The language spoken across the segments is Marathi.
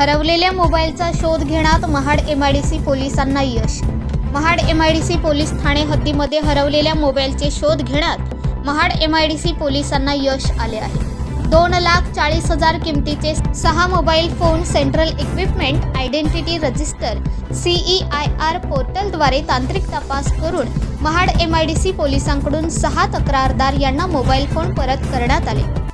हरवलेल्या मोबाईलचा शोध घेण्यात महाड एमआयडीसी पोलिसांना यश. महाड एमआयडीसी पोलीस ठाणे हद्दीमध्ये हरवलेल्या मोबाईलचे शोध घेण्यात महाड एमआयडीसी पोलिसांना यश आले आहे. दोन लाख चाळीस हजार किमतीचे सहा mobile phone central equipment identity register CE I R पोर्टलद्वारे तांत्रिक तपास करून महाड एमआयडीसी पोलिसांकडून सहा तक्रारदार यांना मोबाईल फोन परत करण्यात आले.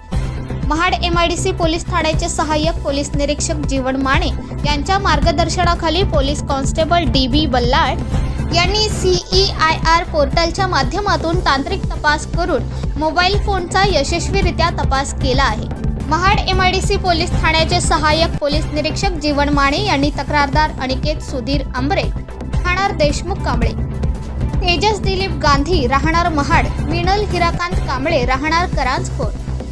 Mahad M I D C police ठाण्याचे सहाय्यक पोलीस निरीक्षक जीवन माने यांच्या मार्गदर्शनाखाली police constable D B Ballal यांनी सीई आय आर पोर्टलच्या माध्यमातून तांत्रिक तपास करून मोबाईल फोनचा यशस्वीरित्या तपास केला आहे. Mahad M I D C police ठाण्याचे सहाय्यक पोलीस निरीक्षक जीवन माने यांनी तक्रारदार अनिकेत सुधीर आंबरे राहणार देशमुख कांबळे तेजस दिलीप गांधी राहणार महाड मिनल हिराकांत कांबळे राहणार करांजखोर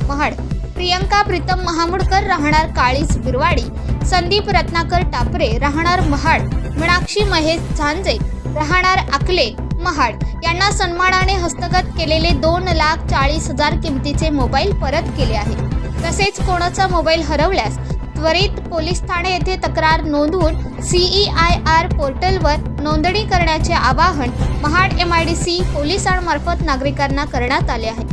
महाड प्रियंका प्रीतम महामुडकर राहणार काळीज बिरवाडी संदीप रत्नाकर टापरे राहणार महाड मीनाक्षी महेश झांजे राहणार आकले महाड. यांना सन्मानाने हस्तगत केलेले दोन लाख चाळीस हजार किमतीचे मोबाईल परत केले आहेत. तसेच कोणाचा मोबाईल हरवल्यास त्वरित पोलीस ठाणे येथे तक्रार नोंदवून सीई आय आर पोर्टलवर नोंदणी करण्याचे आवाहन Mahad M I D C पोलिसांमार्फत नागरिकांना करण्यात आले आहे.